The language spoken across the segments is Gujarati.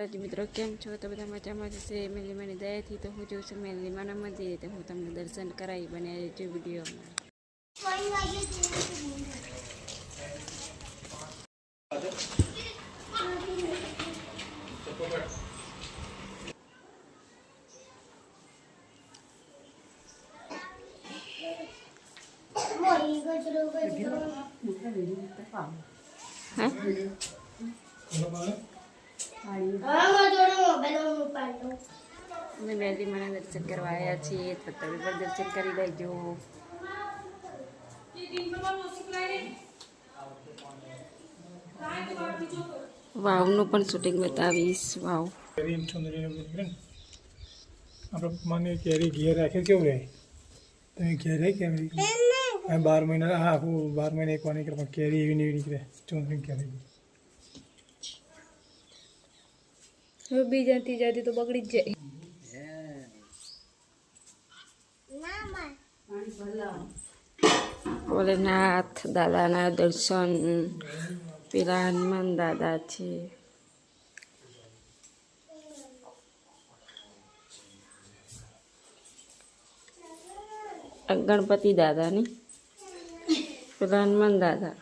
રાજી મિત્રો કેમ છો તો બધા મજામાં જશે મેલીમાની દયાથી તો હું જોઉં છું મેલીમાના મંદિરે તો હું તમને દર્શન કરાવી બને જો વિડીયોમાં હે અમે મને દર્શન કરવા આવ્યા છીએ તો તમે પણ દર્શન કરી લેજો. વાવનું પણ શૂટિંગ બતાવીશ વાવ. કેરી આપણે મને કેરી ઘેર રાખે કેવું રહે? તમે ઘેર રહે કેમ બાર મહિના હા આખું બાર મહિના એક વાર નીકળે પણ કેરી એવી ને એવી નીકળે. ચુંદરી કેરી. હવે બીજા ત્રીજાથી તો બગડી જ જાય. ભોલેનાથ દાદાના દર્શન પેલા હનુમાન દાદા છે. ગણપતિ દાદાની? પેલા હનુમાન દાદા.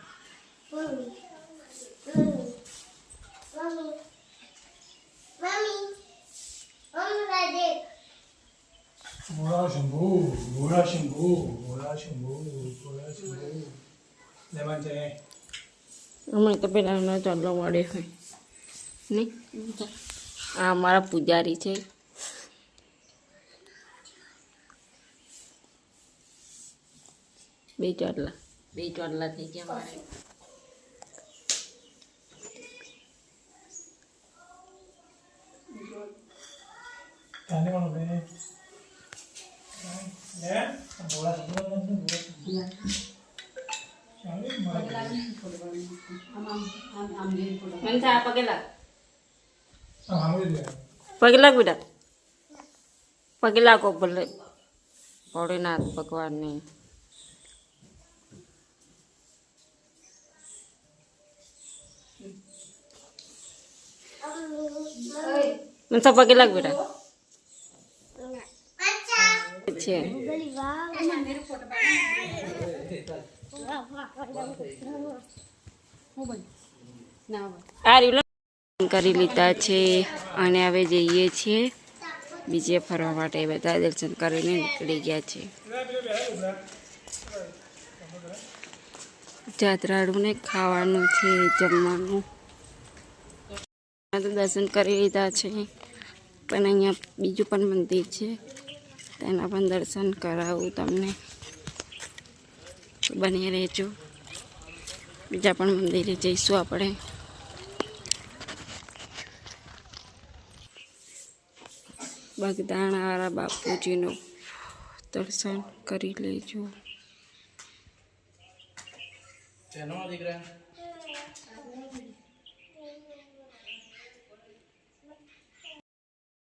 ભોળા શંભુ ભોળા શંભુ ભોળા શંભુ ભોળા શંભુ લેવાન છે તો પેલા એમનો ચોલ્લો મળે હોય. આ અમારા પૂજારી છે. બે ચોટલા. બે ચોટલા થઈ ગયા મારે તાને કોણ બે લે ભોળા શંભુ ચાલે મારા મને ચા પગે લાગ આ સાંભળી લે પગે લાગ બેટા પગે લાગો ભલે ભોળેનાથ ભગવાનની પગે લાગ બેટા. છે. આ રીલો કરી લીધા છે અને હવે જઈએ છીએ બીજે ફરવા માટે. બધા દર્શન કરીને નીકળી ગયા છે. જાત્રાળુને ખાવાનું છે, જમવાનું. દર્શન કરી લીધા છે. પણ અહીંયા બીજું પણ મંદિર છે. તેના પણ દર્શન કરાવું તમને. બની રહેજો. બીજા પણ મંદિરે જઈશું આપણે. બગદાણાવાળા બાપુજીનું દર્શન કરી લેજો.